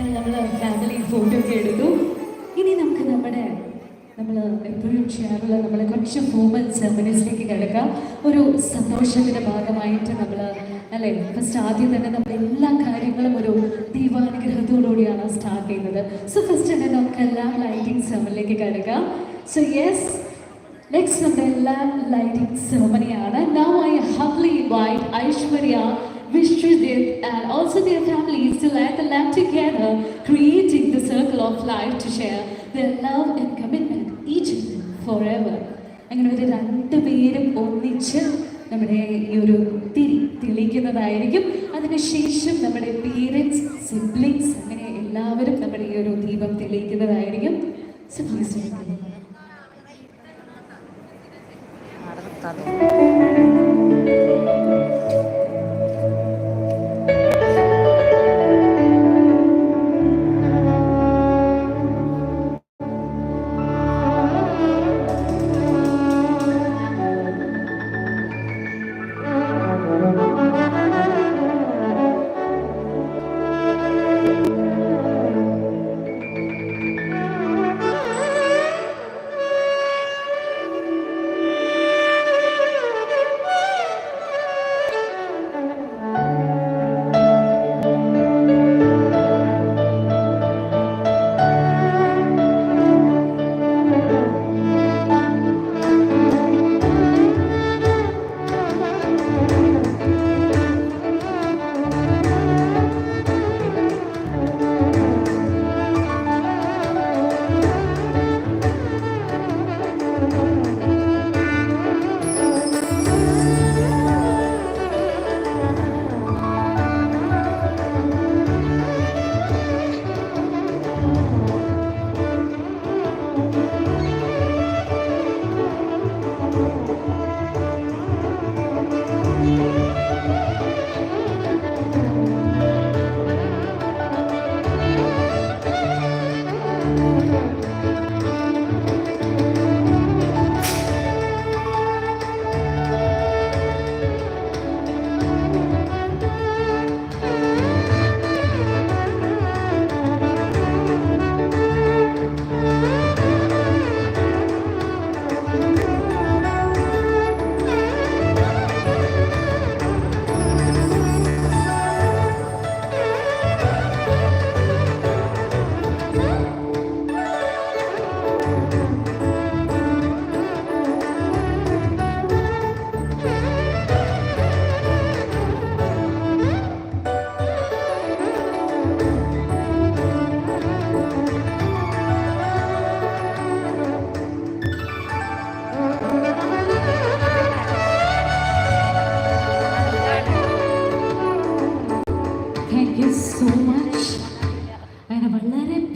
Family photo ഒക്കെ എടുത്തു. ഇനി നമുക്ക് നമ്മുടെ നമ്മൾ എപ്പോഴും ചെയ്യാറുള്ള നമ്മളെ കുറച്ച് ഫോമൽ സെറമണീസിലേക്ക് കിടക്കാം. ഒരു സന്തോഷത്തിന്റെ ഭാഗമായിട്ട് നമ്മൾ അല്ലേ? ഫസ്റ്റ് ആദ്യം തന്നെ നമ്മൾ എല്ലാ കാര്യങ്ങളും ഒരു ദൈവാനുഗ്രഹത്തോടുകൂടിയാണ് സ്റ്റാർട്ട് ചെയ്യുന്നത്. സോ ഫസ്റ്റ് തന്നെ നമുക്ക് എല്ലാ ലൈറ്റിംഗ് സെറമണിലേക്ക് കിടക്കാം. സോ യെസ് നെക്സ്റ്റ് നമ്മുടെ എല്ലാ lighting സെറമണിയാണ് now I humbly invite Aishwarya Vishwadev and also their families to light the lamp together, creating the circle of life to share their love and commitment each and forever. അങ്ങനെ ഒരു രണ്ട് പേരും ഒന്നിച്ച് നമ്മുടെ ഈ ഒരു തിരി തെളിയിക്കുന്നതായിരിക്കും അതിനുശേഷം നമ്മുടെ പേരൻസ് സിബ്ലിങ്സ് അങ്ങനെ എല്ലാവരും നമ്മുടെ ഈ ഒരു ദീപം തെളിയിക്കുന്നതായിരിക്കും please welcome.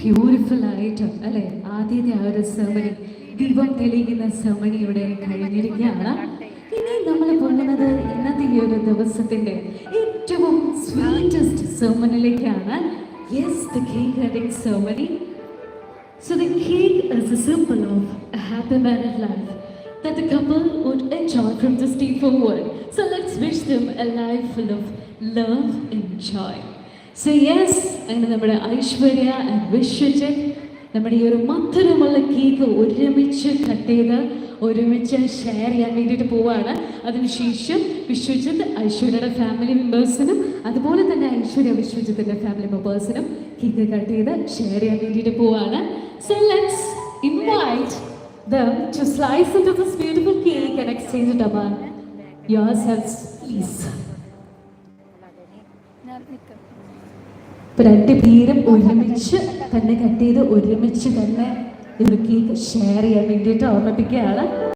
ബ്യൂട്ടിഫുൾ ആയിട്ട് അല്ലെ ആദ്യത്തെ ആ ഒരു സെമണി ദീപം തെളിയിക്കുന്ന സെമണി ഇവിടെ കഴിഞ്ഞിരിക്കുകയാണ് ഇനി നമ്മൾ പോകുന്നത് ഇന്നത്തെ ഈ ഒരു ദിവസത്തിന്റെ ഏറ്റവും sweetest സെമണിലേക്കാണ് yes the cake cutting ceremony So the cake is a symbol of a happy married life that the couple would enjoy from this day. So let's wish them a life full of love. So yes അങ്ങനെ നമ്മുടെ Aishwarya and Vishwajith നമ്മുടെ ഈ ഒരു മധുരമുള്ള ഗീത് ഒരുമിച്ച് cut ചെയ്ത് ഒരുമിച്ച് share ചെയ്യാൻ വേണ്ടിയിട്ട് പോവാണ് അതിനുശേഷം വിശ്വജിത്ത് ഐശ്വര്യയുടെ ഫാമിലി മെമ്പേഴ്സിനും അതുപോലെ തന്നെ ഐശ്വര്യ വിശ്വജിത്തിന്റെ ഫാമിലി മെമ്പേഴ്സിനും ഗീത് കട്ട് ചെയ്ത് ഷെയർ ചെയ്യാൻ വേണ്ടിയിട്ട് പോവാണ് so let's invite them to slice into this beautiful cake and exchange it among yourselves, please. ഇപ്പൊ രണ്ട് ഒരുമിച്ച് തന്നെ കട്ട് ചെയ്ത് ഒരുമിച്ച് തന്നെ ഇവർക്ക് ഷെയർ ചെയ്യാൻ വേണ്ടിയിട്ട് ഓർമ്മിപ്പിക്കുകയാണ്.